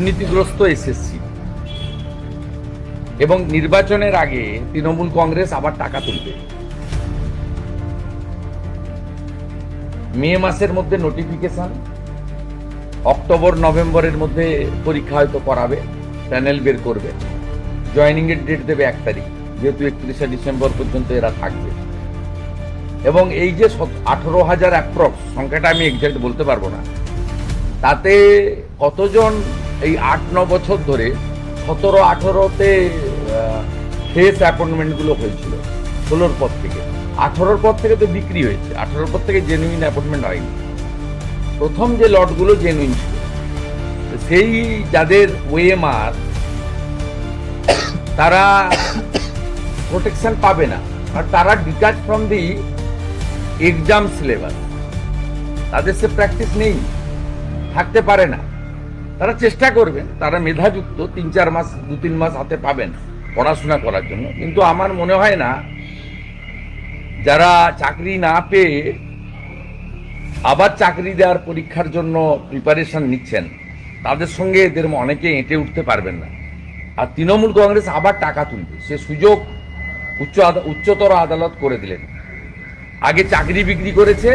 দুর্নীতিগ্রস্ত এসএসসি এবং নির্বাচনের আগে তৃণমূল কংগ্রেস আবার টাকা তুলবে। মে মাসের মধ্যে নোটিফিকেশন অক্টোবর, নভেম্বরের মধ্যে পরীক্ষা হয়তো করাবে প্যানেল বের করবে। জয়নিং এর ডেট দেবে এক তারিখ, যেহেতু একত্রিশে ডিসেম্বর পর্যন্ত এরা থাকবে। এবং এই যে আঠারো হাজার অ্যাপ্রক্স সংখ্যাটা আমি এক্সাক্ট বলতে পারব না। তাতে কতজন এই আট, ন বছর ধরে সতেরো, আঠেরোতে ফেস অ্যাপয়েন্টমেন্টগুলো হয়েছিল, ষোলোর পর থেকে। আঠেরোর পর থেকে তো বিক্রি হয়েছে, আঠেরোর পর থেকে জেনুইন অ্যাপয়েন্টমেন্ট হয়নি। প্রথম যে লটগুলো জেনুইন ছিল, সেই যাদের ওএমআর তারা প্রোটেকশন পাবে না, আর তারা detach from the exam syllabus তাদের সে প্র্যাকটিস নেই, থাকতে পারে না। তারা চেষ্টা করবেন তারা মেধাযুক্ত তিন, চার মাস, দু, তিন মাস হাতে পাবেন পড়াশোনা করার জন্য। কিন্তু আমার মনে হয় না, যারা চাকরি না পেয়ে আবার চাকরি দেওয়ার পরীক্ষার জন্য প্রিপারেশন নিচ্ছেন, তাদের সঙ্গে এদের অনেকে এঁটে উঠতে পারবেন না। আর তৃণমূল কংগ্রেস আবার টাকা তুলবে। সে সুযোগ উচ্চ উচ্চতর আদালত করে দিলেন। আগে চাকরি বিক্রি করেছে,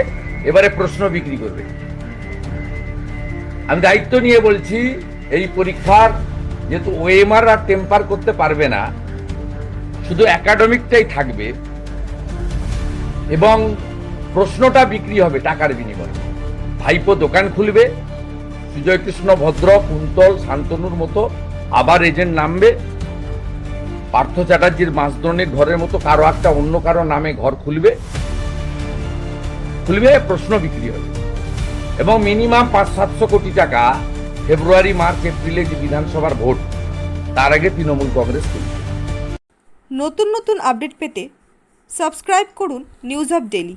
এবারে প্রশ্ন বিক্রি করবে। আমি দায়িত্ব নিয়ে বলছি, এই পরীক্ষার যেহেতু ওএমআর আর টেম্পার করতে পারবে না, শুধু একাডেমিকটাই থাকবে এবং প্রশ্নটা বিক্রি হবে টাকার বিনিময়ে। ভাইপো দোকান খুলবে সুজয় কৃষ্ণ ভদ্র, কুন্তল, শান্তনুর মতো আবার এজেন্ট নামবে, পার্থ চ্যাটার্জির মাসদনের ঘরের মতো কারও একটা অন্য কারও নামে ঘর খুলবে খুলবে, প্রশ্ন বিক্রি হবে। এবং মিনিমাম পাঁচ, সাতশো কোটি টাকা ফেব্রুয়ারি মার্চ এপ্রিলে যে বিধানসভার ভোট, তার আগে তৃণমূল কংগ্রেস নতুন নতুন আপডেট পেতে সাবস্ক্রাইব করুন নিউজ আপ ডেলি